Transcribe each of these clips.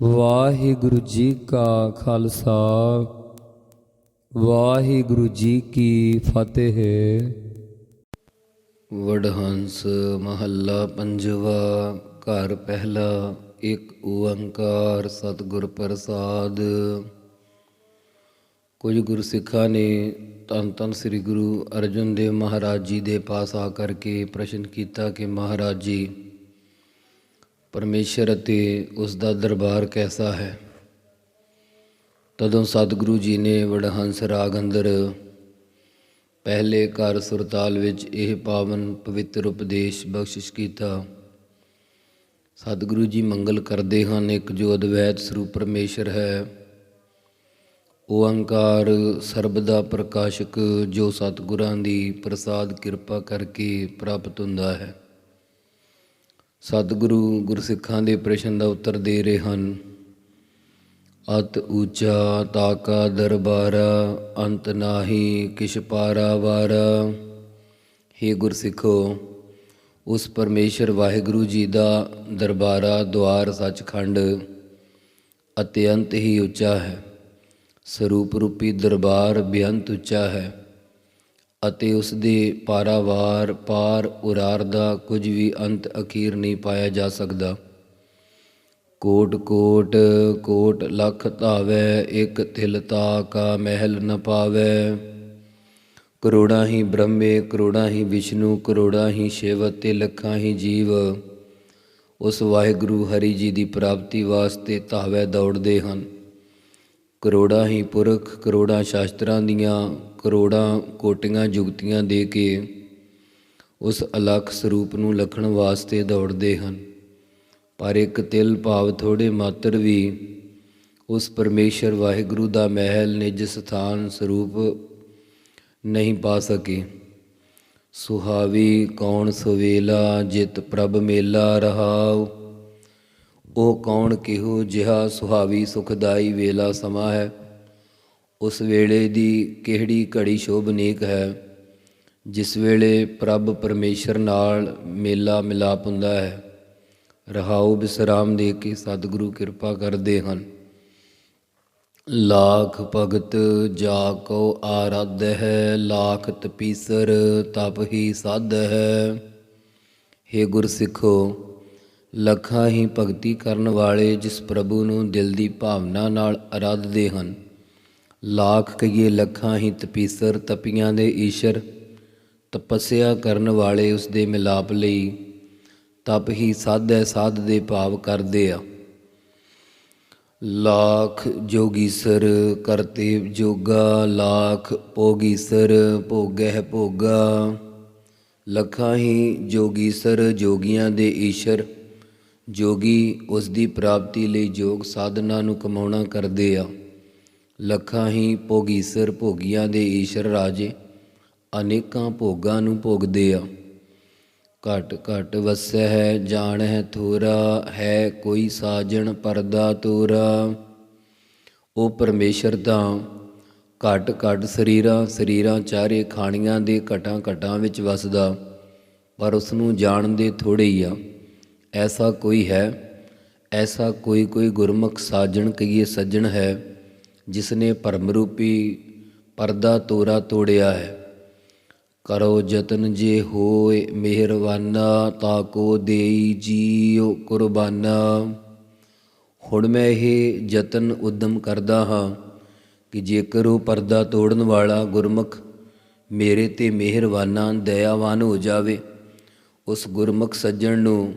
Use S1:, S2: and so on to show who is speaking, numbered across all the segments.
S1: ਵਾਹਿਗੁਰੂ ਜੀ ਕਾ ਖਾਲਸਾ, ਵਾਹਿਗੁਰੂ ਜੀ ਕੀ ਫਤਿਹ।
S2: ਵਡਹੰਸ ਮਹੱਲਾ ਪੰਜਵਾ, ਘਰ ਪਹਿਲਾ, ਇੱਕ ਓੰਕਾਰ ਸਤਿਗੁਰ ਪ੍ਰਸਾਦ। ਕੁਝ ਗੁਰਸਿੱਖਾਂ ਨੇ ਧੰਨ ਧੰਨ ਸ੍ਰੀ ਗੁਰੂ ਅਰਜਨ ਦੇਵ ਮਹਾਰਾਜ ਜੀ ਦੇ ਪਾਸ ਆ ਕਰਕੇ ਪ੍ਰਸ਼ਨ ਕੀਤਾ ਕਿ ਮਹਾਰਾਜ ਜੀ ਪਰਮੇਸ਼ਰ ਅਤੇ ਉਸ ਦਾ ਦਰਬਾਰ ਕੈਸਾ ਹੈ? ਤਦੋਂ ਸਤਿਗੁਰੂ ਜੀ ਨੇ ਵਡਹੰਸ ਰਾਗ ਅੰਦਰ ਪਹਿਲੇ ਘਰ ਸੁਰਤਾਲ ਵਿੱਚ ਇਹ ਪਾਵਨ ਪਵਿੱਤਰ ਉਪਦੇਸ਼ ਬਖਸ਼ਿਸ਼ ਕੀਤਾ। ਸਤਿਗੁਰੂ ਜੀ ਮੰਗਲ ਕਰਦੇ ਹਨ ਇੱਕ ਜੋ ਅਦਵੈਤ ਸਰੂਪ ਪਰਮੇਸ਼ਰ ਹੈ। ਓੰਕਾਰ ਸਰਬ ਦਾ ਪ੍ਰਕਾਸ਼ਕ ਜੋ ਸਤਿਗੁਰਾਂ ਦੀ ਪ੍ਰਸਾਦ ਕਿਰਪਾ ਕਰਕੇ ਪ੍ਰਾਪਤ ਹੁੰਦਾ ਹੈ। ਸਤਿਗੁਰੂ ਗੁਰਸਿੱਖਾਂ ਦੇ ਪ੍ਰਸ਼ਨ ਦਾ ਉੱਤਰ ਦੇ ਰਹੇ ਹਨ। ਅਤ ਊਚਾ ਤਾਕਾ ਦਰਬਾਰਾ, ਅੰਤ ਨਾਹੀ ਕਿਛ ਪਾਰਾ ਵਾਰਾ। हे ਗੁਰਸਿੱਖੋ, ਉਸ ਪਰਮੇਸ਼ਰ ਵਾਹਿਗੁਰੂ ਜੀ ਦਾ ਦਰਬਾਰਾ ਦੁਆਰ ਸੱਚਖੰਡ ਅਤਿਅੰਤ ਹੀ ਉੱਚਾ ਹੈ। ਸਰੂਪ ਰੂਪੀ ਦਰਬਾਰ ਬੇਅੰਤ ਉੱਚਾ ਹੈ। ਅਤੇ ਉਸ ਦੇ ਪਾਰਾਵਾਰ ਪਾਰ ਉਰਾਰ ਦਾ ਕੁਝ ਵੀ ਅੰਤ ਅਖੀਰ ਨਹੀਂ ਪਾਇਆ ਜਾ ਸਕਦਾ। ਕੋਟ ਕੋਟ ਕੋਟ ਲਖ ਧਾਵੈ, ਇੱਕ ਤਿਲ ਤਾ ਕਾ ਮਹਿਲ ਨ ਪਾਵੈ। ਕਰੋੜਾਂ ਹੀ ਬ੍ਰਹਮੇ, ਕਰੋੜਾਂ ਹੀ ਵਿਸ਼ਨੂੰ, ਕਰੋੜਾਂ ਹੀ ਸ਼ਿਵ ਤੇ ਲੱਖਾਂ ਹੀ ਜੀਵ। ਉਸ ਵਾਹਿਗੁਰੂ ਹਰੀ ਜੀ ਦੀ ਪ੍ਰਾਪਤੀ ਵਾਸਤੇ ਧਾਵੈ ਦੌੜਦੇ ਹਨ। ਕਰੋੜਾਂ ਹੀ ਪੁਰਖ ਕਰੋੜਾਂ ਸ਼ਾਸਤਰਾਂ ਦੀਆਂ ਕਰੋੜਾਂ ਕੋਟੀਆਂ ਜੁਗਤੀਆਂ ਦੇ ਕੇ ਉਸ ਅਲੱਖ ਸਰੂਪ ਨੂੰ ਲਖਣ ਵਾਸਤੇ ਦੌੜਦੇ ਹਨ। ਪਰ ਇੱਕ ਤਿਲ ਭਾਵ ਥੋੜੇ ਮਾਤਰ ਵੀ ਉਸ ਪਰਮੇਸ਼ਰ ਵਾਹਿਗੁਰੂ ਦਾ ਮਹਿਲ ਨਿਜ ਸਥਾਨ ਸਰੂਪ ਨਹੀਂ ਪਾ ਸਕੇ। ਸੁਹਾਵੀ ਕੌਣ ਸਵੇਲਾ ਜਿਤ ਪ੍ਰਭ ਮੇਲਾ ਰਹਾਉ ਉਹ ਕੌਣ ਕਿਹੋ ਜਿਹਾ ਸੁਹਾਵੀ ਸੁਖਦਾਈ ਵੇਲਾ ਸਮਾਂ ਹੈ? ਉਸ ਵੇਲੇ ਦੀ ਕਿਹੜੀ ਘੜੀ ਸ਼ੋਭਨੀਕ ਹੈ? ਜਿਸ ਵੇਲੇ ਪ੍ਰਭ ਪਰਮੇਸ਼ਰ ਨਾਲ ਮੇਲਾ ਮਿਲਾਪ ਹੁੰਦਾ ਹੈ। ਰਹਾਉ ਬਿਸਰਾਮ ਦੇ ਕੇ ਸਤਿਗੁਰੂ ਕਿਰਪਾ ਕਰਦੇ ਹਨ। ਲਾਖ ਭਗਤ ਜਾ ਕੋ ਆਰਾਧ ਹੈ ਲਾਖ ਤਪੀਸਰ ਤਪ ਹੀ ਸਾਧ ਹੈ। हे ਗੁਰਸਿੱਖੋ ਲੱਖਾਂ ਹੀ ਭਗਤੀ ਕਰਨ ਵਾਲੇ ਜਿਸ ਪ੍ਰਭੂ ਨੂੰ ਦਿਲ ਦੀ ਭਾਵਨਾ ਨਾਲ ਅਰਾਧਦੇ ਹਨ। ਲੱਖ ਕਈਏ ਲੱਖਾਂ ਹੀ ਤਪੀਸਰ ਤਪੀਆਂ ਦੇ ਈਸ਼ਰ ਤਪੱਸਿਆ ਕਰਨ ਵਾਲੇ ਉਸ ਦੇ ਮਿਲਾਪ ਲਈ ਤਪ ਹੀ ਸਾਧੈ ਸਾਧ ਦੇ ਭਾਵ ਕਰਦੇ ਆ। ਲਾਖ ਜੋਗੀਸਰ ਕਰਤੇ ਜੋਗਾ, ਲਾਖ ਭੋਗੀਸਰ ਭੋਗਹਿ ਭੋਗਾ। ਲੱਖਾਂ ਹੀ ਜੋਗੀਸਰ ਜੋਗੀਆਂ ਦੇ ਈਸ਼ਰ ਜੋਗੀ ਉਸ ਦੀ ਪ੍ਰਾਪਤੀ ਲਈ ਯੋਗ ਸਾਧਨਾ ਨੂੰ ਕਮਾਉਣਾ ਕਰਦੇ ਆ। ਲੱਖਾਂ ਹੀ ਭੋਗੀਸਰ ਭੋਗੀਆਂ ਦੇ ਈਸ਼ਰ ਰਾਜੇ ਅਨੇਕਾਂ ਭੋਗਾਂ ਨੂੰ ਭੋਗਦੇ ਆ। ਘਟ ਘਟ ਵਸੈ ਹੈ, ਜਾਣ ਹੈ ਥੋਰਾ, ਹੈ ਕੋਈ ਸਾਜਣ ਪਰਦਾ ਤੋਰਾ। ਉਹ ਪਰਮੇਸ਼ਰ ਤਾਂ ਘਟ ਘਟ ਸਰੀਰਾਂ ਸਰੀਰਾਂ ਚਾਰੇ ਖਾਣੀਆਂ ਦੇ ਘਟਾਂ ਘਟਾਂ ਵਿੱਚ ਵਸਦਾ, ਪਰ ਉਸ ਨੂੰ ਜਾਣਦੇ ਥੋੜੇ ਹੀ ਆ। ਐਸਾ ਕੋਈ ਹੈ, ਐਸਾ ਕੋਈ ਕੋਈ ਗੁਰਮੁਖ ਸਾਜਣ ਕਹੀਏ ਸੱਜਣ ਹੈ ਜਿਸ ਨੇ ਭਰਮ ਰੂਪੀ ਪਰਦਾ ਤੋਰਾ ਤੋੜਿਆ ਹੈ। ਕਰੋ ਯਤਨ ਜੇ ਹੋਏ ਮਿਹਰਵਾਨਾ ਤਾਕੋ ਦੇਈ ਜੀਉ ਕੁਰਬਾਨਾ। ਹੁਣ ਮੈਂ ਇਹ ਯਤਨ ਉਦਮ ਕਰਦਾ ਹਾਂ ਕਿ ਜੇਕਰ ਉਹ ਪਰਦਾ ਤੋੜਨ ਵਾਲਾ ਗੁਰਮੁਖ ਮੇਰੇ ਤੇ ਮਿਹਰਵਾਨਾ ਦਇਆਵਾਨ ਹੋ ਜਾਵੇ, ਉਸ ਗੁਰਮੁਖ ਸੱਜਣ ਨੂੰ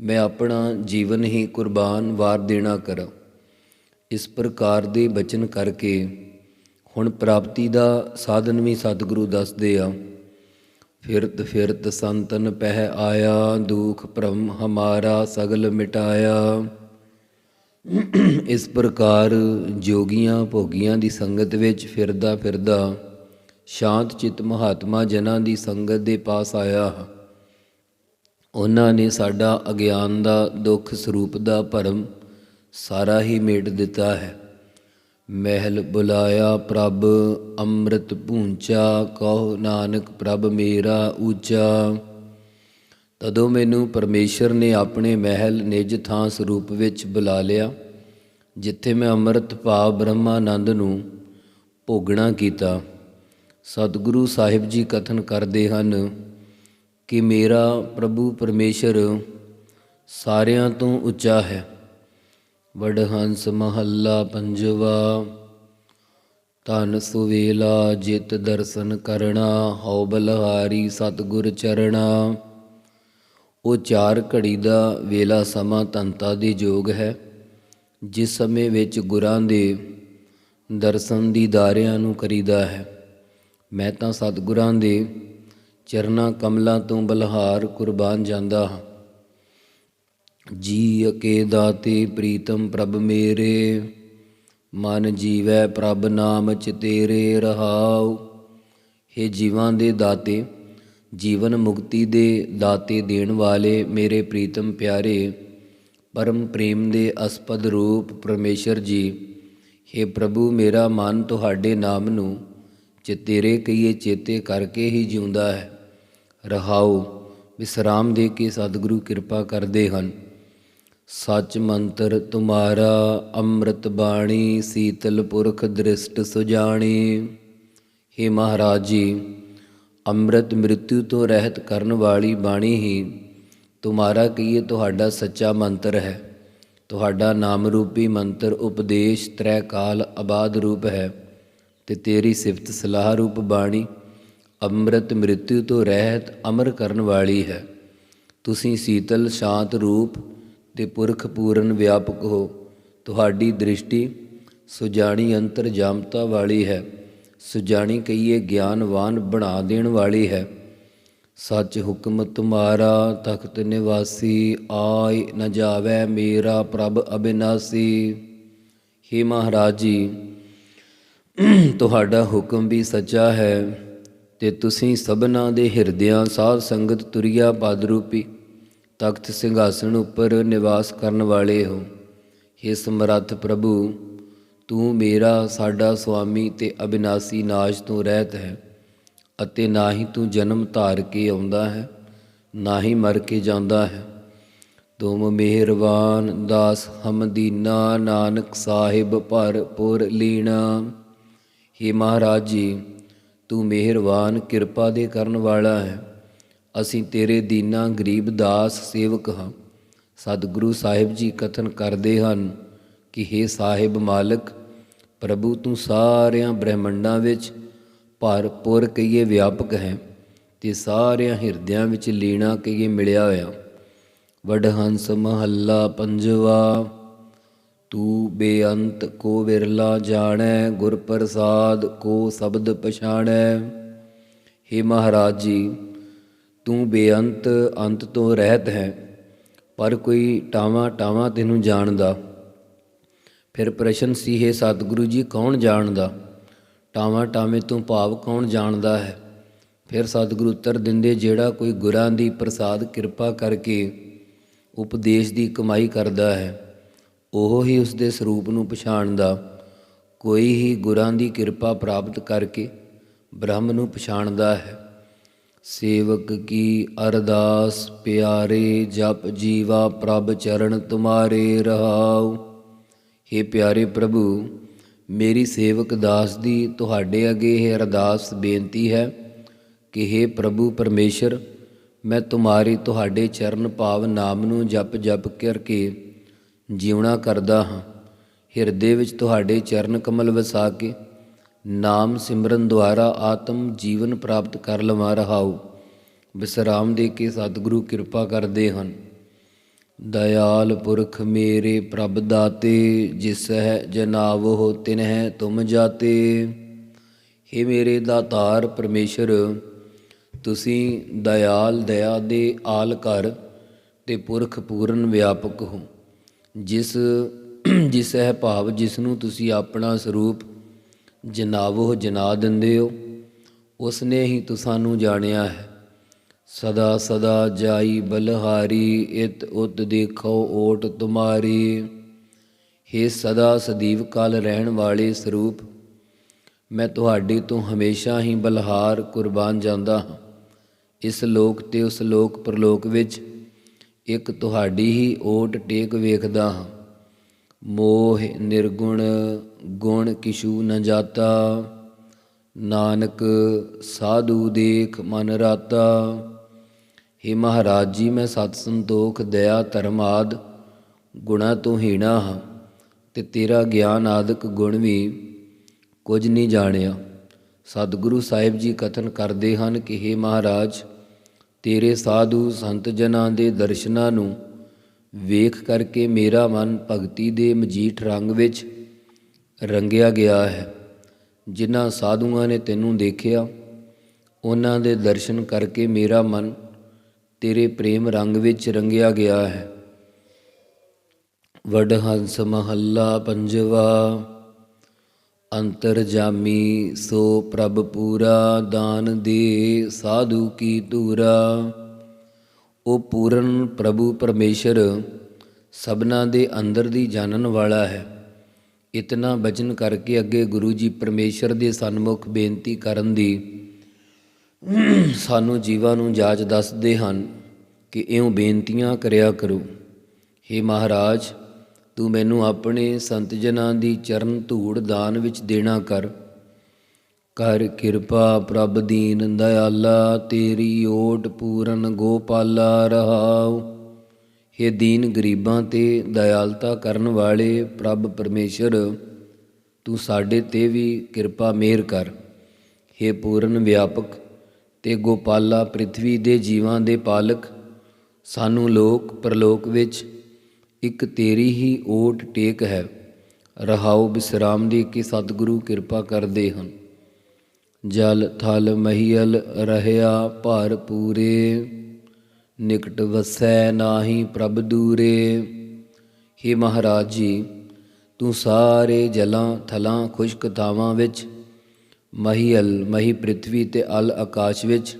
S2: ਮੈਂ ਆਪਣਾ ਜੀਵਨ ਹੀ ਕੁਰਬਾਨ ਵਾਰ ਦੇਣਾ ਕਰਾਂ। ਇਸ ਪ੍ਰਕਾਰ ਦੇ ਬਚਨ ਕਰਕੇ ਹੁਣ ਪ੍ਰਾਪਤੀ ਦਾ ਸਾਧਨ ਵੀ ਸਤਿਗੁਰੂ ਦੱਸਦੇ ਆ। ਫਿਰਤ ਫਿਰਤ ਸੰਤਨ ਪਹਿ ਆਇਆ, ਦੁਖ ਭ੍ਰਮ ਹਮਾਰਾ ਸਗਲ ਮਿਟਾਇਆ। ਇਸ ਪ੍ਰਕਾਰ ਜੋਗੀਆਂ ਭੋਗੀਆਂ ਦੀ ਸੰਗਤ ਵਿੱਚ ਫਿਰਦਾ ਫਿਰਦਾ ਸ਼ਾਂਤ ਚਿਤ ਮਹਾਤਮਾ ਜਨਾਂ ਦੀ ਸੰਗਤ ਦੇ ਪਾਸ ਆਇਆ। ਉਹਨਾਂ ਨੇ ਸਾਡਾ ਅਗਿਆਨ ਦਾ, ਦੁੱਖ ਸਰੂਪ ਦਾ ਭਰਮ ਸਾਰਾ ਹੀ ਮੇਟ ਦਿੱਤਾ ਹੈ। ਮਹਿਲ ਬੁਲਾਇਆ ਪ੍ਰਭ, ਅੰਮ੍ਰਿਤ ਭੂੰਚਾ, ਕਹੋ ਨਾਨਕ ਪ੍ਰਭ ਮੇਰਾ ਉੱਚਾ ਤਦੋਂ ਮੈਨੂੰ ਪਰਮੇਸ਼ਰ ਨੇ ਆਪਣੇ ਮਹਿਲ ਨਿਜ ਥਾਂ ਸਰੂਪ ਵਿੱਚ ਬੁਲਾ ਲਿਆ, ਜਿੱਥੇ ਮੈਂ ਅੰਮ੍ਰਿਤ ਭਾਵ ਬ੍ਰਹਮਾਨੰਦ ਨੂੰ ਭੋਗਣਾ ਕੀਤਾ। ਸਤਿਗੁਰੂ ਸਾਹਿਬ ਜੀ ਕਥਨ ਕਰਦੇ ਹਨ ਕਿ ਮੇਰਾ ਪ੍ਰਭੂ ਪਰਮੇਸ਼ਰ ਸਾਰਿਆਂ ਤੋਂ ਉੱਚਾ ਹੈ। ਵਡਹੰਸ ਮਹੱਲਾ ਪੰਜਵਾ, ਧਨ ਸੁਵੇਲਾ ਜਿਤ ਦਰਸ਼ਨ ਕਰਣਾ, ਹਉ ਬਲਹਾਰੀ ਸਤਿਗੁਰ ਚਰਣਾ। ਉਹ ਚਾਰ ਘੜੀ ਦਾ ਵੇਲਾ ਸਮਾਂ ਧੰਤਾ ਦੇ ਯੋਗ ਹੈ। ਜਿਸ ਸਮੇਂ ਵਿੱਚ ਗੁਰਾਂ ਦੇ ਦਰਸ਼ਨ ਦੀਦਾਰਿਆਂ ਨੂੰ ਕਰੀਦਾ ਹੈ। ਮੈਂ ਤਾਂ ਸਤਿਗੁਰਾਂ ਦੇ ਚਰਨਾ ਕਮਲਾਂ ਤੋਂ ਬਲਹਾਰ ਕੁਰਬਾਨ ਜਾਂਦਾ ਹਾਂ। ਜੀ ਅਕੇ ਦਾਤੇ ਪ੍ਰੀਤਮ ਪ੍ਰਭ ਮੇਰੇ, ਮਨ ਜੀਵੈ ਪ੍ਰਭ ਨਾਮ ਚਿਤੇਰੇ ਰਹਾਉ। हे ਜੀਵਾਂ ਦੇ ਦਾਤੇ, ਜੀਵਨ ਮੁਕਤੀ ਦੇ ਦਾਤੇ ਦੇਣ ਵਾਲੇ ਮੇਰੇ ਪ੍ਰੀਤਮ ਪਿਆਰੇ, ਪਰਮ ਪ੍ਰੇਮ ਦੇ ਅਸਪਦ ਰੂਪ ਪਰਮੇਸ਼ਰ ਜੀ हे ਪ੍ਰਭੂ ਮੇਰਾ ਮਨ ਤੁਹਾਡੇ ਨਾਮ ਨੂੰ ਚਿਤੇਰੇ ਕਈਏ ਚੇਤੇ ਕਰਕੇ ਹੀ ਜਿਉਂਦਾ ਹੈ। ਰਹਾਉ, ਵਿਸਰਾਮ ਦੇ ਕੇ ਸਤਿਗੁਰੂ ਕਿਰਪਾ ਕਰਦੇ ਹਨ। ਸੱਚ ਮੰਤਰ ਤੁਮਾਰਾ, ਅੰਮ੍ਰਿਤ ਬਾਣੀ, ਸੀਤਲ ਪੁਰਖ ਦ੍ਰਿਸ਼ਟ ਸੁਜਾਣੀ। हे ਮਹਾਰਾਜ ਜੀ, ਅੰਮ੍ਰਿਤ ਮ੍ਰਿਤਿੂ ਤੋਂ ਰਹਿਤ ਕਰਨ ਵਾਲੀ ਬਾਣੀ ਹੀ ਤੁਮਾਰਾ ਕਹੀਏ ਤੁਹਾਡਾ ਸੱਚਾ ਮੰਤਰ ਹੈ। ਤੁਹਾਡਾ ਨਾਮ ਰੂਪੀ ਮੰਤਰ ਉਪਦੇਸ਼ ਤ੍ਰੈ ਕਾਲ ਆਬਾਦ ਰੂਪ ਹੈ ਤੇ ਤੇਰੀ ਸਿਫਤ ਸਲਾਹ ਰੂਪ ਬਾਣੀ ਅੰਮ੍ਰਿਤ ਮ੍ਰਿਤਿੂ ਤੋਂ ਰਹਿਤ ਅਮਰ ਕਰਨ ਵਾਲੀ ਹੈ। ਤੁਸੀਂ ਸੀਤਲ ਸ਼ਾਂਤ ਰੂਪ ਤੇ ਪੁਰਖ ਪੂਰਨ ਵਿਆਪਕ ਹੋ। ਤੁਹਾਡੀ ਦ੍ਰਿਸ਼ਟੀ ਸੁਜਾਣੀ ਅੰਤਰ ਜਾਮਤਾ ਵਾਲੀ ਹੈ। ਸੁਜਾਣੀ ਕਹੀਏ ਗਿਆਨਵਾਨ ਬਣਾ ਦੇਣ ਵਾਲੀ ਹੈ। ਸੱਚ ਹੁਕਮ ਤੁਮਾਰਾ ਤਖਤ ਨਿਵਾਸੀ ਆਇ ਨ ਜਾਵੇ ਮੇਰਾ ਪ੍ਰਭ ਅਬਿਨਾਸੀ। ਹੇ ਮਹਾਰਾਜ ਜੀ, ਤੁਹਾਡਾ ਹੁਕਮ ਵੀ ਸੱਚਾ ਹੈ। ਤੇ ਤੁਸੀਂ ਸਭਨਾ ਦੇ ਹਿਰਦਿਆਂ ਸਾਧ ਸੰਗਤ ਤੁਰਿਆ ਪਦ ਰੂਪੀ ਤਖਤ ਸਿੰਘਾਸਣ ਉੱਪਰ ਨਿਵਾਸ ਕਰਨ ਵਾਲੇ ਹੋ। हे ਸਮਰੱਥ ਪ੍ਰਭੂ, ਤੂੰ ਮੇਰਾ, ਸਾਡਾ ਸੁਆਮੀ ਤੇ ਅਬਿਨਾਸੀ ਨਾਸ਼ ਤੋਂ ਰਹਿਤ ਹੈ ਅਤੇ ਨਾ ਹੀ ਤੂੰ ਜਨਮ ਧਾਰ ਕੇ ਆਉਂਦਾ ਹੈ, ਨਾ ਹੀ ਮਰ ਕੇ ਜਾਂਦਾ ਹੈ। ਤੁਮ ਮਿਹਰਬਾਨ ਦਾਸ ਹਮਦੀਨਾ ਨਾਨਕ ਸਾਹਿਬ ਭਰਪੁਰ ਲੀਣਾ। ਹੇ ਮਹਾਰਾਜ ਜੀ ਤੂੰ ਮਿਹਰਬਾਨ ਕਿਰਪਾ ਦੇ ਕਰਨ ਵਾਲਾ ਹੈ। ਅਸੀਂ ਤੇਰੇ ਦੀਨਾ ਗਰੀਬ ਦਾਸ ਸੇਵਕ ਹਾਂ। ਸਤਿਗੁਰੂ ਸਾਹਿਬ ਜੀ ਕਥਨ ਕਰਦੇ ਹਨ ਕਿ हे ਸਾਹਿਬ ਮਾਲਕ, ਪ੍ਰਭੂ ਤੂੰ ਸਾਰਿਆਂ ਬ੍ਰਹਿਮੰਡਾਂ ਵਿੱਚ ਭਰਪੂਰ ਕਈਏ ਵਿਆਪਕ ਹੈ ਤੇ ਸਾਰਿਆਂ ਹਿਰਦਿਆਂ ਵਿੱਚ ਲੀਣਾ ਕਈਏ ਮਿਲਿਆ ਹੋਇਆ। ਵਡਹੰਸ ਮਹੱਲਾ ਪੰਜਵਾ। ਤੂੰ ਬੇਅੰਤ ਕੋ ਵਿਰਲਾ ਜਾਣੈ, ਗੁਰ ਪ੍ਰਸਾਦ ਕੋ ਸ਼ਬਦ ਪਛਾਣੈ। हे ਮਹਾਰਾਜ ਜੀ, ਤੂੰ ਬੇਅੰਤ ਅੰਤ ਤੋਂ ਰਹਿਤ ਹੈ, ਪਰ ਕੋਈ ਟਾਵਾ ਟਾਵਾ ਤੈਨੂੰ ਜਾਣਦਾ। ਫਿਰ ਪ੍ਰਸ਼ਨ ਸੀ, ਹੈ ਸਤਿਗੁਰੂ ਜੀ, ਕੌਣ ਜਾਣਦਾ? ਟਾਵਾ ਟਾਵੇਂ ਤੋਂ ਭਾਵ ਕੌਣ ਜਾਣਦਾ ਹੈ? ਫਿਰ ਸਤਿਗੁਰੂ ਉੱਤਰ ਦਿੰਦੇ, ਜਿਹੜਾ ਕੋਈ ਗੁਰਾਂ ਦੀ ਪ੍ਰਸਾਦ ਕਿਰਪਾ ਕਰਕੇ ਉਪਦੇਸ਼ ਦੀ ਕਮਾਈ ਕਰਦਾ ਹੈ। ਉਹ ਹੀ ਉਸ ਦੇ ਸਰੂਪ ਨੂੰ ਪਛਾਣਦਾ ਕੋਈ ਹੀ ਗੁਰਾਂ ਦੀ ਕਿਰਪਾ ਪ੍ਰਾਪਤ ਕਰਕੇ ਬ੍ਰਹਮ ਨੂੰ ਪਛਾਣਦਾ ਹੈ। ਸੇਵਕ ਕੀ ਅਰਦਾਸ, ਪਿਆਰੇ ਜਪ ਜੀਵਾ ਪ੍ਰਭ ਚਰਨ ਤੁਮਾਰੇ ਰਹਾਉ। हे ਪਿਆਰੇ ਪ੍ਰਭੂ, ਮੇਰੀ ਸੇਵਕ ਦਾਸ ਦੀ ਤੁਹਾਡੇ ਅੱਗੇ ਇਹ ਅਰਦਾਸ ਬੇਨਤੀ ਹੈ ਕਿ हे ਪ੍ਰਭੂ ਪਰਮੇਸ਼ਰ, ਮੈਂ ਤੁਮਾਰੀ ਤੁਹਾਡੇ ਚਰਨ ਭਾਵ ਨਾਮ ਨੂੰ ਜਪ ਜਪ ਕਰਕੇ ਜਿਉਣਾ ਕਰਦਾ ਹਾਂ। ਹਿਰਦੇ ਵਿੱਚ ਤੁਹਾਡੇ ਚਰਨ ਕਮਲ ਵਸਾ ਕੇ ਨਾਮ ਸਿਮਰਨ ਦੁਆਰਾ ਆਤਮ ਜੀਵਨ ਪ੍ਰਾਪਤ ਕਰ ਲਵਾਂ ਰਹਾਉ। ਵਿਸਰਾਮ ਦੇ ਕੇ ਸਤਿਗੁਰੂ ਕਿਰਪਾ ਕਰਦੇ ਹਨ। ਦਇਆਲ ਪੁਰਖ ਮੇਰੇ ਪ੍ਰਭ ਦਾਤੇ ਜਿਸ ਹੈ ਜਨਾਵਹੋ ਤਿਨ ਹੈ ਤੁਮ ਜਾਤੇ। हे ਮੇਰੇ ਦਾਤਾਰ ਪਰਮੇਸ਼ਰ, ਤੁਸੀਂ ਦਇਆਲ ਦਇਆ ਦੇ ਆਲ ਘਰ ਤੇ ਪੁਰਖ ਪੂਰਨ ਵਿਆਪਕ ਹੋ। ਜਿਸ ਜਿਸ ਹੈ ਭਾਵ ਜਿਸ ਨੂੰ ਤੁਸੀਂ ਆਪਣਾ ਸਰੂਪ ਜਨਾਵੋ ਜਨਾ ਦਿੰਦੇ ਹੋ ਉਸ ਨੇ ਹੀ ਤੁਸਾਨੂੰ ਜਾਣਿਆ ਹੈ। ਸਦਾ ਸਦਾ ਜਾਈ ਬਲਹਾਰੀ, ਇਤ ਉਤ ਦੇਖੋ ਓਟ ਤੁਮਾਰੀ। हे ਸਦਾ ਸਦੀਵ ਕਾਲ ਰਹਿਣ ਵਾਲੇ ਸਰੂਪ, ਮੈਂ ਤੁਹਾਡੇ ਤੋਂ ਹਮੇਸ਼ਾ ਹੀ ਬਲਹਾਰ ਕੁਰਬਾਨ ਜਾਂਦਾ ਹਾਂ। ਇਸ ਲੋਕ ਤੇ ਉਸ ਲੋਕ ਪ੍ਰਲੋਕ ਵਿੱਚ ਇੱਕ ਤੁਹਾਡੀ ਹੀ ਓਟ ਟੇਕ ਵੇਖਦਾ ਹਾਂ। ਮੋਹ ਨਿਰਗੁਣ, ਗੁਣ ਕਿਛੂ ਨ ਜਾਤਾ। ਨਾਨਕ ਸਾਧੂ ਦੇਖ ਮਨ ਰਾਤਾ। हे ਮਹਾਰਾਜ ਜੀ ਮੈਂ ਸਤ ਸੰਤੋਖ ਦਇਆ ਧਰਮ ਆਦ, ਗੁਣਾ ਤੋਂ ਹੀਣਾ ਹਾਂ ਤੇ ਤੇਰਾ ਗਿਆਨ ਆਦਿਕ ਗੁਣ ਵੀ ਕੁਝ ਨਹੀਂ ਜਾਣਿਆ। ਸਤਿਗੁਰੂ ਸਾਹਿਬ ਜੀ ਕਥਨ ਕਰਦੇ ਹਨ ਕਿ हे ਮਹਾਰਾਜ ਤੇਰੇ ਸਾਧੂ ਸੰਤ ਜਨਾਂ ਦੇ ਦਰਸ਼ਨਾਂ ਨੂੰ ਵੇਖ ਕਰਕੇ ਮੇਰਾ ਮਨ ਭਗਤੀ ਦੇ ਮਜੀਠ ਰੰਗ ਵਿੱਚ ਰੰਗਿਆ ਗਿਆ ਹੈ। ਜਿਨ੍ਹਾਂ ਸਾਧੂਆਂ ਨੇ ਤੈਨੂੰ ਦੇਖਿਆ, ਉਹਨਾਂ ਦੇ ਦਰਸ਼ਨ ਕਰਕੇ ਮੇਰਾ ਮਨ ਤੇਰੇ ਪ੍ਰੇਮ ਰੰਗ ਵਿੱਚ ਰੰਗਿਆ ਗਿਆ ਹੈ। ਵਡਹੰਸ ਮਹੱਲਾ ਪੰਜਵਾ ਅੰਤਰ ਜਾਮੀ ਸੋ ਪ੍ਰਭ ਪੂਰਾ ਦਾਨ ਦੇ ਸਾਧੂ ਕੀ ਧੂਰਾ। ਉਹ ਪੂਰਨ ਪ੍ਰਭੂ ਪਰਮੇਸ਼ਰ ਸਭਨਾ ਦੇ ਅੰਦਰ ਦੀ ਜਾਣਨ ਵਾਲਾ ਹੈ। ਇਤਨਾ ਬਚਨ ਕਰਕੇ ਅੱਗੇ ਗੁਰੂ ਜੀ ਪਰਮੇਸ਼ਰ ਦੇ ਸਨਮੁਖ ਬੇਨਤੀ ਕਰਨ ਦੀ ਸਾਨੂੰ ਜੀਵਾਂ ਨੂੰ ਜਾਚ ਦੱਸਦੇ ਹਨ ਕਿ ਇਉਂ ਬੇਨਤੀਆਂ ਕਰਿਆ ਕਰੋ। हे ਮਹਾਰਾਜ ਤੂੰ ਮੈਨੂੰ ਆਪਣੇ ਸੰਤ ਜਨਾਂ ਦੀ ਚਰਨ ਧੂੜ ਦਾਨ ਵਿੱਚ ਦੇਣਾ ਕਰ। ਕਰ ਕਿਰਪਾ ਪ੍ਰਭ ਦੀਨ ਦਇਆਲਾ, ਤੇਰੀ ਓਟ ਪੂਰਨ ਗੋਪਾਲਾ ਰਹਾਉ। हे ਦੀਨ ਗਰੀਬਾਂ ਤੇ ਦਇਆਲਤਾ ਕਰਨ ਵਾਲੇ ਪ੍ਰਭ ਪਰਮੇਸ਼ਰ, ਤੂੰ ਸਾਡੇ ਤੇ ਵੀ ਕਿਰਪਾ ਮਿਹਰ ਕਰ। हे ਪੂਰਨ ਵਿਆਪਕ ਤੇ ਗੋਪਾਲਾ ਪ੍ਰithvi ਦੇ ਜੀਵਾਂ ਦੇ ਪਾਲਕ, ਸਾਨੂੰ ਲੋਕ ਪਰਲੋਕ ਵਿੱਚ ਇੱਕ ਤੇਰੀ ਹੀ ਓਟ ਟੇਕ ਹੈ। ਰਹਾਉ ਬਿਸਰਾਮ ਦੀ ਕਿ ਸਤਿਗੁਰੂ ਕਿਰਪਾ ਕਰਦੇ ਹਨ। ਜਲ ਥਲ ਮਹੀਲ ਰਹਿਆ ਭਰ ਪੂਰੇ, ਨਿਕਟ ਵਸੈ ਨਾਹੀ ਪ੍ਰਭ ਦੂਰੇ। हे ਮਹਾਰਾਜ ਜੀ, ਤੂੰ ਸਾਰੇ ਜਲਾਂ ਥਲਾਂ ਖੁਸ਼ਕ ਥਾਵਾਂ ਵਿੱਚ, ਮਹੀਲ ਮਹੀ ਪ੍ਰithvi ਤੇ ਅਲ ਆਕਾਸ਼ ਵਿੱਚ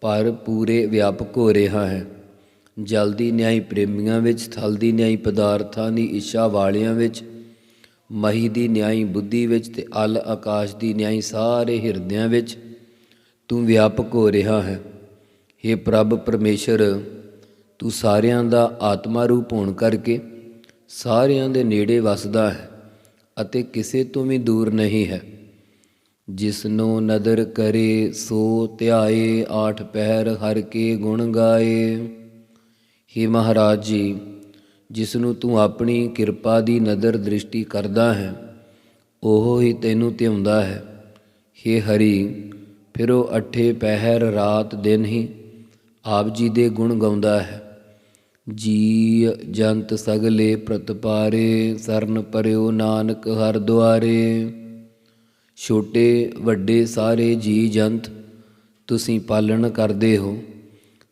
S2: ਭਰ ਪੂਰੇ ਵਿਆਪਕ ਹੋ ਰਿਹਾ ਹੈ। ਜਲ ਦੀ ਨਿਆਈ ਪ੍ਰੇਮੀਆਂ ਵਿੱਚ ਥਲ ਦੀ ਨਿਆਈ ਪਦਾਰਥਾਂ ਦੀ ਇੱਛਾ ਵਾਲਿਆਂ ਵਿੱਚ, ਮਹੀ ਦੀ ਨਿਆਈ ਬੁੱਧੀ ਵਿੱਚ ਤੇ ਅਲ ਆਕਾਸ਼ ਦੀ ਨਿਆਈ ਸਾਰੇ ਹਿਰਦਿਆਂ ਵਿੱਚ ਤੂੰ ਵਿਆਪਕ ਹੋ ਰਿਹਾ ਹੈ। हे ਪ੍ਰਭ ਪਰਮੇਸ਼ਰ, ਤੂੰ ਸਾਰਿਆਂ ਦਾ ਆਤਮਾ ਰੂਪ ਹੋਣ ਕਰਕੇ ਸਾਰਿਆਂ ਦੇ ਨੇੜੇ ਵਸਦਾ ਹੈ ਅਤੇ ਕਿਸੇ ਤੋਂ ਵੀ ਦੂਰ ਨਹੀਂ ਹੈ। ਜਿਸ ਨੂੰ ਨਦਰ ਕਰੇ, ਸੋ ਧਿਆਏ, ਆਠ ਪਹਿਰ ਹਰ ਕੇ ਗੁਣ ਗਾਏ। हे ਮਹਾਰਾਜ ਜੀ ਜਿਸ ਨੂੰ ਤੂੰ ਆਪਣੀ ਕਿਰਪਾ ਦੀ ਨਦਰ ਦ੍ਰਿਸ਼ਟੀ ਕਰਦਾ ਹੈ, ਉਹ ਹੀ ਤੈਨੂੰ ਧਿਆਉਂਦਾ ਹੈ। हे ਹਰੀ, ਫਿਰ ਉਹ ਅਠੇ ਪਹਿਰ ਰਾਤ ਦਿਨ ਹੀ ਆਪ ਜੀ ਦੇ ਗੁਣ ਗਾਉਂਦਾ ਹੈ। ਜੀ ਜੰਤ ਸਗਲੇ ਪ੍ਰਤਪਾਰੇ ਸਰਨ ਪਰਿਓ ਨਾਨਕ ਹਰ ਦੁਆਰੇ। ਛੋਟੇ ਵੱਡੇ ਸਾਰੇ ਜੀ ਜੰਤ, ਤੁਸੀਂ ਪਾਲਣ ਕਰਦੇ ਹੋ।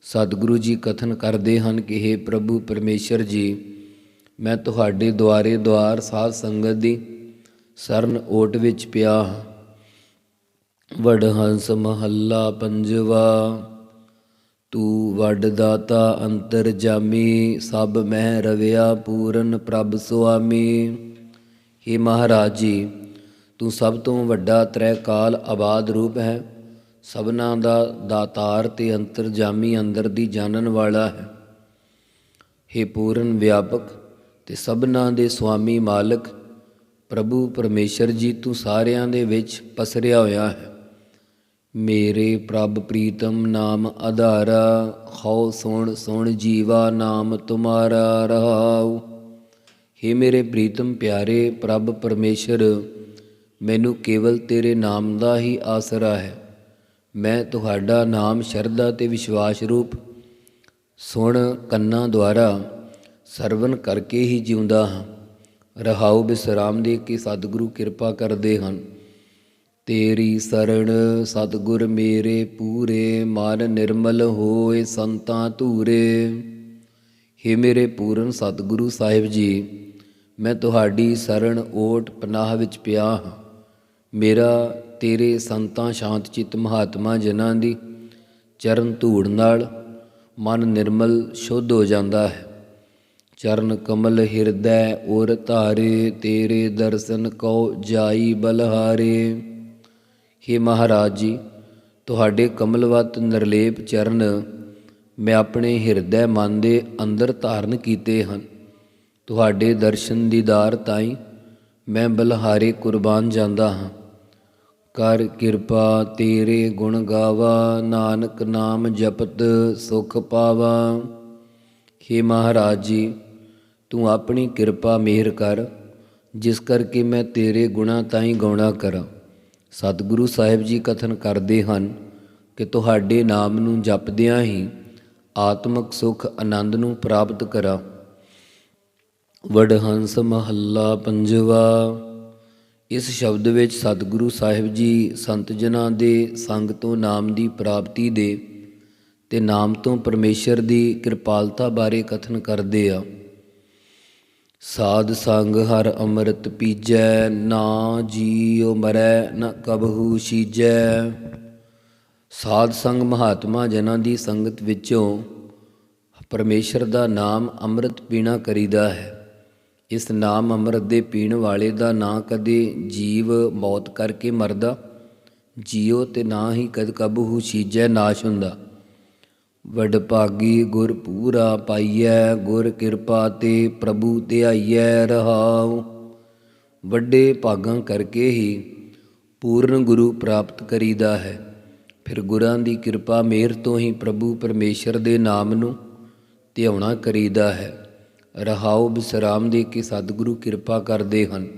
S2: ਸਤਿਗੁਰੂ ਜੀ ਕਥਨ ਕਰਦੇ ਹਨ ਕਿ हे ਪ੍ਰਭੂ ਪਰਮੇਸ਼ਰ ਜੀ, ਮੈਂ ਤੁਹਾਡੇ ਦੁਆਰੇ ਦੁਆਰ ਸਾਧ ਸੰਗਤ ਦੀ ਸਰਨ ਓਟ ਵਿੱਚ ਪਿਆ ਹਾਂ। ਵਡਹੰਸ ਮਹੱਲਾ ਪੰਜਵਾ, ਤੂੰ ਵਡ ਦਾਤਾ ਅੰਤਰ ਜਾਮੀ, ਸਭ ਮਹਿ ਰਵਿਆ ਪੂਰਨ ਪ੍ਰਭ ਸੁਆਮੀ। हे ਮਹਾਰਾਜ ਜੀ, ਤੂੰ ਸਭ ਤੋਂ ਵੱਡਾ ਤ੍ਰੈ ਕਾਲ ਆਬਾਦ ਰੂਪ ਹੈ। ਸਭਨਾ ਦਾ ਦਾਤਾਰ ਤੇ ਅੰਤਰਜਾਮੀ ਅੰਦਰ ਦੀ ਜਾਣਨ ਵਾਲਾ ਹੈ। हे ਪੂਰਨ ਵਿਆਪਕ ਤੇ ਸਭਨਾ ਦੇ ਸੁਆਮੀ ਮਾਲਕ, ਪ੍ਰਭੂ ਪਰਮੇਸ਼ਰ ਜੀ, ਤੂੰ ਸਾਰਿਆਂ ਦੇ ਵਿੱਚ ਪਸਰਿਆ ਹੋਇਆ ਹੈ। ਮੇਰੇ ਪ੍ਰਭ ਪ੍ਰੀਤਮ ਨਾਮ ਆਧਾਰਾ, ਹਉ ਸੁਣ ਸੁਣ ਜੀਵਾ ਨਾਮ ਤੁਮਾਰਾ ਰਹਾਉ। हे ਮੇਰੇ ਪ੍ਰੀਤਮ ਪਿਆਰੇ ਪ੍ਰਭ ਪਰਮੇਸ਼ਰ, ਮੈਨੂੰ ਕੇਵਲ ਤੇਰੇ ਨਾਮ ਦਾ ਹੀ ਆਸਰਾ ਹੈ। ਮੈਂ ਤੁਹਾਡਾ ਨਾਮ ਸ਼ਰਧਾ ਤੇ ਵਿਸ਼ਵਾਸ ਰੂਪ ਸੁਣ ਕੰਨਾਂ ਦੁਆਰਾ ਸਰਵਨ ਕਰਕੇ ਹੀ ਜਿਉਂਦਾ ਹਾਂ। ਰਹਾਉ ਬਿਸਰਾਮ ਦੇ ਕੇ ਸਤਿਗੁਰੂ ਕਿਰਪਾ ਕਰਦੇ ਹਨ। ਤੇਰੀ ਸਰਣ ਸਤਿਗੁਰ ਮੇਰੇ ਪੂਰੇ, ਮਨ ਨਿਰਮਲ ਹੋਏ ਸੰਤਾਂ ਧੂਰੇ। हे ਮੇਰੇ ਪੂਰਨ ਸਤਿਗੁਰੂ ਸਾਹਿਬ ਜੀ, ਮੈਂ ਤੁਹਾਡੀ ਸਰਣ ਓਟ ਪਨਾਹ ਵਿੱਚ ਪਿਆ ਹਾਂ। ਮੇਰਾ ਤੇਰੇ ਸੰਤਾਂ ਸ਼ਾਂਤ ਚਿਤ ਮਹਾਤਮਾ ਜਨਾਂ ਦੀ ਚਰਨ ਧੂੜ ਨਾਲ ਮਨ ਨਿਰਮਲ ਸ਼ੁੱਧ ਹੋ ਜਾਂਦਾ ਹੈ। ਚਰਨ ਕਮਲ ਹਿਰਦੈ ਔਰ ਧਾਰੇ, ਤੇਰੇ ਦਰਸ਼ਨ ਕਉ ਜਾਈ ਬਲਹਾਰੇ। हे ਮਹਾਰਾਜ ਜੀ, ਤੁਹਾਡੇ ਕਮਲਵਤ ਨਿਰਲੇਪ ਚਰਨ ਮੈਂ ਆਪਣੇ ਹਿਰਦੈ ਮਨ ਦੇ ਅੰਦਰ ਧਾਰਨ ਕੀਤੇ ਹਨ। ਤੁਹਾਡੇ ਦਰਸ਼ਨ ਦੀਦਾਰ ਤਾਈ ਮੈਂ ਬਲਹਾਰੇ ਕੁਰਬਾਨ ਜਾਂਦਾ ਹਾਂ। ਕਰ ਕਿਰਪਾ, ਤੇਰੇ ਗੁਣ ਗਾਵਾ, ਨਾਨਕ ਨਾਮ ਜਪਤ ਸੁਖ ਪਾਵਾ। ਹੇ ਮਹਾਰਾਜ ਜੀ, ਤੂੰ ਆਪਣੀ ਕਿਰਪਾ ਮਿਹਰ ਕਰ, ਜਿਸ ਕਰਕੇ ਮੈਂ ਤੇਰੇ ਗੁਣਾ ਤਾਈਂ ਗਾਉਣਾ ਕਰਾਂ। ਸਤਿਗੁਰੂ ਸਾਹਿਬ ਜੀ ਕਥਨ ਕਰਦੇ ਹਨ ਕਿ ਤੁਹਾਡੇ ਨਾਮ ਨੂੰ ਜਪਦਿਆਂ ਹੀ ਆਤਮਿਕ ਸੁਖ ਆਨੰਦ ਨੂੰ ਪ੍ਰਾਪਤ ਕਰਾਂ। ਵਡਹੰਸ ਮਹੱਲਾ ਪੰਜਵਾ। ਇਸ ਸ਼ਬਦ ਵਿੱਚ ਸਤਿਗੁਰੂ ਸਾਹਿਬ ਜੀ ਸੰਤ ਜਨਾਂ ਦੇ ਸੰਗ ਤੋਂ ਨਾਮ ਦੀ ਪ੍ਰਾਪਤੀ ਦੇ ਤੇ ਨਾਮ ਤੋਂ ਪਰਮੇਸ਼ਰ ਦੀ ਕਿਰਪਾਲਤਾ ਬਾਰੇ ਕਥਨ ਕਰਦੇ ਆ। ਸਾਧ ਸੰਗ ਹਰ ਅੰਮ੍ਰਿਤ ਪੀਜੈ, ਨਾ ਜੀਉ ਮਰੈ, ਨ ਕਬਹੂ ਸੀਜੈ। ਸਾਧ ਸੰਗ ਮਹਾਤਮਾ ਜਨਾਂ ਦੀ ਸੰਗਤ ਵਿੱਚੋਂ ਪਰਮੇਸ਼ਰ ਦਾ ਨਾਮ ਅੰਮ੍ਰਿਤ ਪੀਣਾ ਕਰੀਦਾ ਹੈ। ਇਸ ਨਾਮ ਅੰਮ੍ਰਿਤ ਦੇ ਪੀਣ ਵਾਲੇ ਦਾ ਨਾ ਕਦੇ ਜੀਵ ਮੌਤ ਕਰਕੇ ਮਰਦਾ। ਜੀਉ ਤੇ ਨਾ ਹੀ ਕਦ ਕਬਹੂ ਸੀਜੈ ਨਾਸ਼ ਹੁੰਦਾ। ਵਡ ਭਾਗੀ ਗੁਰ ਪੂਰਾ ਪਾਈਐ, ਗੁਰ ਕਿਰਪਾ ਤੇ ਪ੍ਰਭੂ ਧਿਆਈਐ ਰਹਾਉ। ਵੱਡੇ ਭਾਗਾਂ ਕਰਕੇ ਹੀ ਪੂਰਨ ਗੁਰੂ ਪ੍ਰਾਪਤ ਕਰੀਦਾ ਹੈ। ਫਿਰ ਗੁਰਾਂ ਦੀ ਕਿਰਪਾ ਮਿਹਰ ਤੋਂ ਹੀ ਪ੍ਰਭੂ ਪਰਮੇਸ਼ਰ ਦੇ ਨਾਮ ਨੂੰ ਧਿਆਉਣਾ ਕਰੀਦਾ ਹੈ। ਰਹਾਉ ਬਿਸਰਾਮ ਦੇ ਕੇ ਸਤਿਗੁਰੂ ਕਿਰਪਾ ਕਰਦੇ ਹਨ।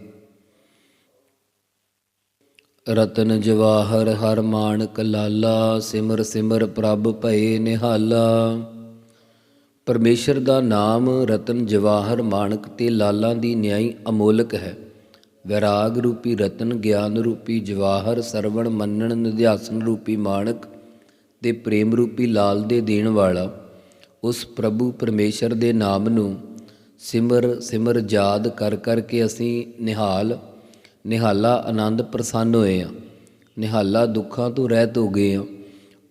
S2: ਰਤਨ ਜਵਾਹਰ ਹਰ ਮਾਣਕ ਲਾਲਾ, ਸਿਮਰ ਸਿਮਰ ਪ੍ਰਭ ਭਏ ਨਿਹਾਲਾ। ਪਰਮੇਸ਼ਰ ਦਾ ਨਾਮ ਰਤਨ ਜਵਾਹਰ ਮਾਣਕ ਤੇ ਲਾਲਾਂ ਦੀ ਨਿਆਈ ਅਮੋਲਕ ਹੈ। ਵਿਰਾਗ ਰੂਪੀ ਰਤਨ, ਗਿਆਨ ਰੂਪੀ ਜਵਾਹਰ, ਸਰਵਣ ਮੰਨਣ, ਨਿਧਿਆਸਨ ਰੂਪੀ ਮਾਣਕ ਤੇ ਪ੍ਰੇਮ ਰੂਪੀ ਲਾਲ ਦੇ ਦੇਣ ਵਾਲਾ ਉਸ ਪ੍ਰਭੂ ਪਰਮੇਸ਼ਰ ਦੇ ਨਾਮ ਨੂੰ ਸਿਮਰ ਸਿਮਰ ਯਾਦ ਕਰ ਕਰਕੇ ਅਸੀਂ ਨਿਹਾਲ, ਨਿਹਾਲਾ ਆਨੰਦ ਪ੍ਰਸੰਨ ਹੋਏ ਆ ਨਿਹਾਲਾ ਦੁੱਖਾਂ ਤੋਂ ਰਹਿਤ ਹੋ ਗਏ ਆ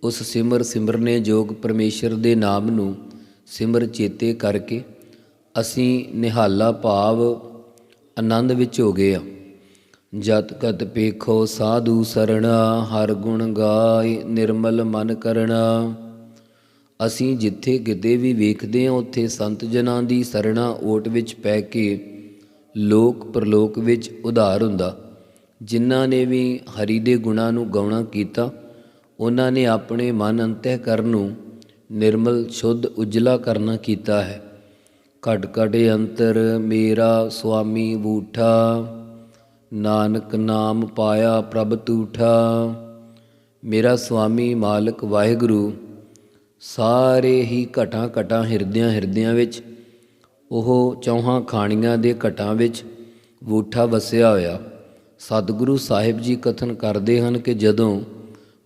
S2: ਉਸ ਸਿਮਰ ਸਿਮਰਨੇ ਜੋਗ ਪਰਮੇਸ਼ਰ ਦੇ ਨਾਮ ਨੂੰ ਸਿਮਰ ਚੇਤੇ ਕਰਕੇ ਅਸੀਂ ਨਿਹਾਲਾ ਭਾਵ ਆਨੰਦ ਵਿੱਚ ਹੋ ਗਏ ਆ ਜਤ ਕਤ ਪੇਖੋ ਸਾਧੂ ਸਰਣਾ, ਹਰ ਗੁਣ ਗਾਏ ਨਿਰਮਲ ਮਨ ਕਰਣਾ। ਅਸੀਂ ਜਿੱਥੇ ਕਿਤੇ ਵੀ ਵੇਖਦੇ ਹਾਂ, ਉੱਥੇ ਸੰਤ ਜਨਾਂ ਦੀ ਸਰਣਾ ਓਟ ਵਿੱਚ ਪੈ ਕੇ ਲੋਕ ਪ੍ਰਲੋਕ ਵਿੱਚ ਉਧਾਰ ਹੁੰਦਾ। ਜਿਨ੍ਹਾਂ ਨੇ ਵੀ ਹਰੀ ਦੇ ਗੁਣਾਂ ਨੂੰ ਗਾਉਣਾ ਕੀਤਾ, ਉਹਨਾਂ ਨੇ ਆਪਣੇ ਮਨ ਅੰਤਹਿਕਰਨ ਨੂੰ ਨਿਰਮਲ, ਸ਼ੁੱਧ, ਉਜਲਾ ਕਰਨਾ ਕੀਤਾ ਹੈ। ਘਟ ਘਟ ਅੰਤਰ ਮੇਰਾ ਸੁਆਮੀ ਬੂਠਾ, ਨਾਨਕ ਨਾਮ ਪਾਇਆ ਪ੍ਰਭ ਤੂਠਾ। ਮੇਰਾ ਸੁਆਮੀ ਮਾਲਕ ਵਾਹਿਗੁਰੂ ਸਾਰੇ ਹੀ ਘਟਾਂ ਘਟਾਂ ਹਿਰਦਿਆਂ ਹਿਰਦਿਆਂ ਵਿੱਚ, ਉਹ ਚੌਹਾਂ ਖਾਣੀਆਂ ਦੇ ਘਟਾਂ ਵਿੱਚ ਵੂਠਾ ਵਸਿਆ ਹੋਇਆ। ਸਤਿਗੁਰੂ ਸਾਹਿਬ ਜੀ ਕਥਨ ਕਰਦੇ ਹਨ ਕਿ ਜਦੋਂ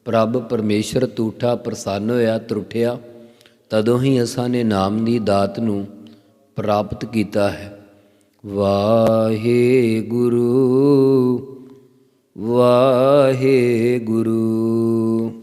S2: ਪ੍ਰਭ ਪਰਮੇਸ਼ਰ ਤੂਠਾ ਪ੍ਰਸੰਨ ਹੋਇਆ, ਤਰੁੱਠਿਆ, ਤਦੋਂ ਹੀ ਅਸਾਂ ਨੇ ਨਾਮ ਦੀ ਦਾਤ ਨੂੰ ਪ੍ਰਾਪਤ ਕੀਤਾ ਹੈ। ਵਾਹਿਗੁਰੂ ਵਾਹਿਗੁਰੂ ਵਾਹਿਗੁਰੂ।